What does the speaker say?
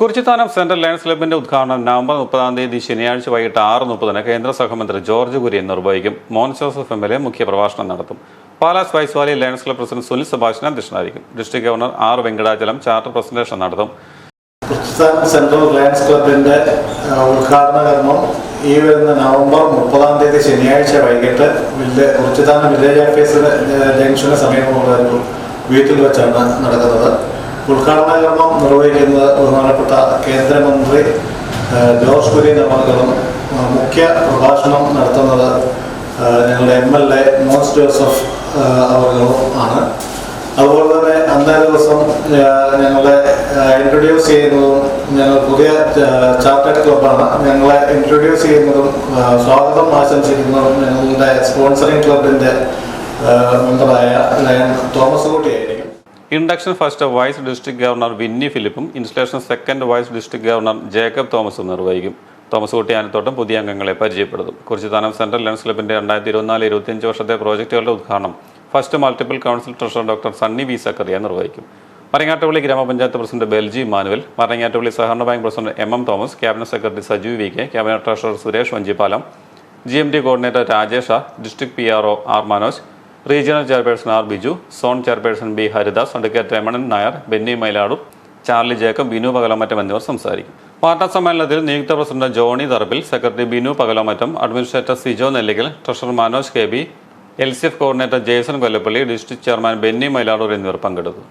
Kurichithanam central lions ക്ലബിന്റെ ഉദ്ഘാടനം November മുപ്പതാം തീയതി ശനിയാഴ്ച വൈകിട്ട് ആറ് മുപ്പതിന് കേന്ദ്ര സഹമന്ത്രി ജോർജ് കുര്യൻ നിർവഹിക്കും. മോൻ ജോസഫ് എം എൽ എ മുഖ്യപ്രഭാഷണം നടത്തും. പാലാസ് വൈസ്വാലി ലയൺസ് ക്ലബ് പ്രസിഡന്റ് സുനിൽ സുഭാഷിന് അധ്യക്ഷനായിരിക്കും. District governor R Venkatachalam charter presentation നടത്തും. സെൻട്രൽ ലയൺസ് ക്ലബിന്റെ ഉദ്ഘാടന കർമ്മം ഈ വരുന്ന നവംബർ മുപ്പതാം തീയതി ശനിയാഴ്ച വൈകിട്ട് കുറിച്ചിത്താനം വില്ലേജ് ഓഫീസിൽ ജംഗ്ഷന് സമീപമുള്ള ഒരു വീട്ടിൽ വെച്ചാണ് നടക്കുന്നത്. ഉദ്ഘാടന കർമ്മം നിർവഹിക്കുന്നത് ബഹുമാനപ്പെട്ട കേന്ദ്രമന്ത്രി ജോർജ് കുര്യൻ അവർകളും മുഖ്യ പ്രഭാഷണം നടത്തുന്നത് ഞങ്ങളുടെ M L A Mons Joseph അവർകളും ആണ്. അതുപോലെ തന്നെ അന്നേ ദിവസം ഞങ്ങളെ ഇൻട്രൊഡ്യൂസ് ചെയ്യുന്നതും ഞങ്ങൾ പുതിയ ചാർട്ടേഡ് ക്ലബ്ബാണ് ഞങ്ങളെ ഇൻട്രൊഡ്യൂസ് ചെയ്യുന്നതും സ്വാഗതം ആശംസിക്കുന്നതും ഞങ്ങളുടെ സ്പോൺസറിങ് ക്ലബിന്റെ മെമ്പറായ lion Thomas കുട്ടിയായിരിക്കും induction first vice district governor Vinny ഫിലിപ്പും installation second vice district governor Jacob തോമസും നിർവഹിക്കും. തോമസ് കുട്ടി ആനത്തോട്ടം പുതിയ അംഗങ്ങളെ പരിചയപ്പെടുത്തും. കുറിച്ചിത്താനം സെൻട്രൽ ലയൺസ് ക്ലബിന്റെ രണ്ടായിരത്തി ഇരുപത്തിനാല് ഇരുപത്തിയഞ്ച് വർഷത്തെ പ്രോജക്റ്റുകളുടെ ഉദ്ഘാടനം first multiple council treasurer doctor Sunny V Zachariah നിർവഹിക്കും. മരങ്ങാട്ടുപള്ളി ഗ്രാമപഞ്ചായത്ത് പ്രസിഡന്റ് ബെൽജി മാനുവൽ മരങ്ങാട്ടുപള്ളി സഹകരണ bank president M M Thomas cabinet secretary Sajeev V K cabinet treasurer Suresh Vanchippalam G M D coordinator Rajesh district P R O R Manoj regional chairperson R Biju zone chairperson B Haridas advocate Ramanan Nair Benny മൈലാടും Charlie Jacob Binu Pakalamattam എന്നിവർ സംസാരിക്കും. വാർത്താ സമ്മേളനത്തിൽ നിയുക്ത president Johny Tharappil secretary Binu Pakalamattam administrator Sijo Nellikkal treasurer Manoj K B L C F coordinator Jason Kollappally district chairman Benny Mayladoor എന്നിവർ പങ്കെടുത്തു.